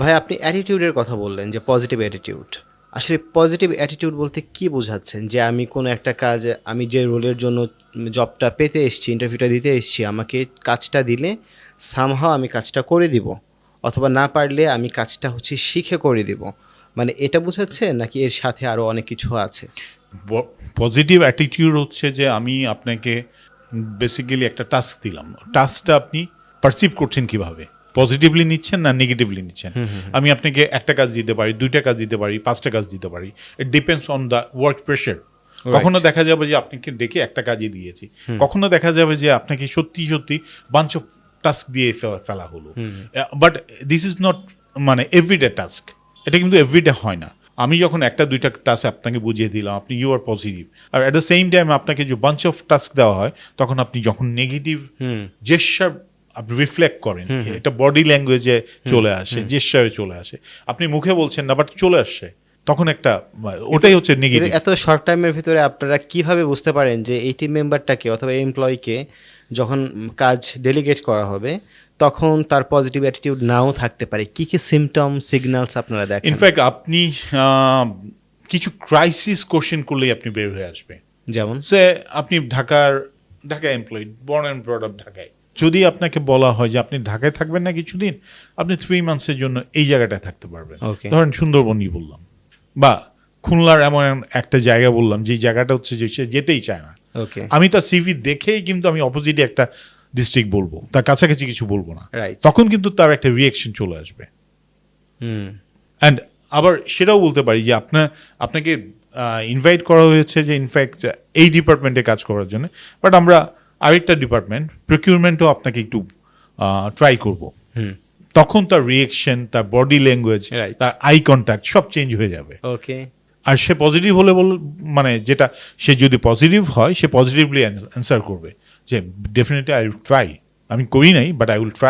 ভাই, আপনি অ্যাটিটিউডের কথা বললেন যে পজিটিভ অ্যাটিটিউড আসলে পজিটিভ অ্যাটিটিউড বলতে কি বোঝাচ্ছেন? যে আমি কোনো একটা কাজ, আমি যে রোলের জন্য জবটা পেতে এসেছি ইন্টারভিউটা দিতে এসেছি, আমাকে কাজটা দিলে সামহাও আমি কাজটা করে দিব। অথবা না পারলে আমি কাজটা হচ্ছে শিখে করে দিব। মানে এটা বোঝাচ্ছে নাকি এর সাথে আরও অনেক কিছু আছে? পজিটিভ অ্যাটিটিউড হচ্ছে যে আমি আপনাকে বেসিক্যালি একটা টাস্ক দিলাম। টাস্কটা আপনি পারসিভ করছেন কীভাবে? পজিটিভলি নিচ্ছেন না নেগেটিভলি নিচ্ছেন? আমি আপনাকে একটা কাজ দিতে পারি দুইটা কাজ দিতে পারি পাঁচটা কাজ দিতে পারি। It depends on the work pressure কখনো দেখা যাবে যে আপনাকে ডেকে একটা কাজই দিয়েছি। কখনো দেখা যাবে যে আপনাকে সত্যি সত্যি বাঞ্চ টাস্ক দিয়ে ফেলা- ফেলা হলো। বাট দিস ইজ নট মানে এভরিডে টাস্ক এটা কিন্তু এভরিডে হয় না। আমি যখন একটা দুইটা টাস্ক আপনাকে বুঝিয়ে দিলাম আপনি you are positive are at the same time আপনাকে যে বাঞ্চ অফ টাস্ক দেওয়া হয় তখন আপনি যখন নেগেটিভ জেসার আপনি রিফ্লেক্ট করেন এটা বডি ল্যাঙ্গুয়েজে চলে আসে জেসারে চলে আসে। আপনি মুখে বলছেন না বাট চলে আসছে তখন একটা ওটাই হচ্ছে নেগেটিভ এত শর্ট টাইমের ভিতরে আপনারা কীভাবে বুঝতে পারেন যে এই টিম মেম্বারটাকে অথবা এমপ্লয়িকে যখন কাজ ডেলিগেট করা হবে তখন তার পজিটিভ অ্যাটিটিউড নাও থাকতে পারে? কি কি সিমটম সিগন্যালস আপনারা দেখেন? ইনফ্যাক্ট আপনি কিছু ক্রাইসিস কোশ্চেন করলেই আপনি বের হয়ে আসবে যেমন? সে আপনি ঢাকার Dhaka employee born and brought up ঢাকায়। যদি আপনাকে বলা হয় যে আপনি ঢাকায় থাকবেন না কিছুদিন আপনি থ্রি মান্থসের জন্য এই জায়গাটায় থাকতে পারবেন. ধরেন সুন্দরবনই বললাম বা খুলনার এমন একটা জায়গা বললাম যে জায়গাটা হচ্ছে যে সে যেতেই চায় না। আমি তার সিভি দেখেই কিন্তু আমি অপোজিটে একটা ডিস্ট্রিক্ট বলব তার কাছাকাছি কিছু বলব না. তখন কিন্তু তার একটা রিয়েকশন চলে আসবে। হুম। অ্যান্ড আবার সেটাও বলতে পারি যে আপনার আপনাকে ইনভাইট করা হয়েছে যে ইনফ্যাক্ট এই ডিপার্টমেন্টে কাজ করার জন্য। বাট আমরা আরেকটা ডিপার্টমেন্ট প্রকিউরমেন্টও আপনাকে একটু ট্রাই করব। তখন তার রিয়েকশন তার বডি ল্যাঙ্গুয়েজ. তার আই কন্ট্যাক্ট সব চেঞ্জ হয়ে যাবে। ওকে আর সে পজিটিভ হলে বল মানে যেটা সে যদি পজিটিভ হয় সে পজিটিভলি অ্যান্সার করবে যে ডেফিনেটলি আই উইল ট্রাই আমি করি নাই বাট আই উইল ট্রাই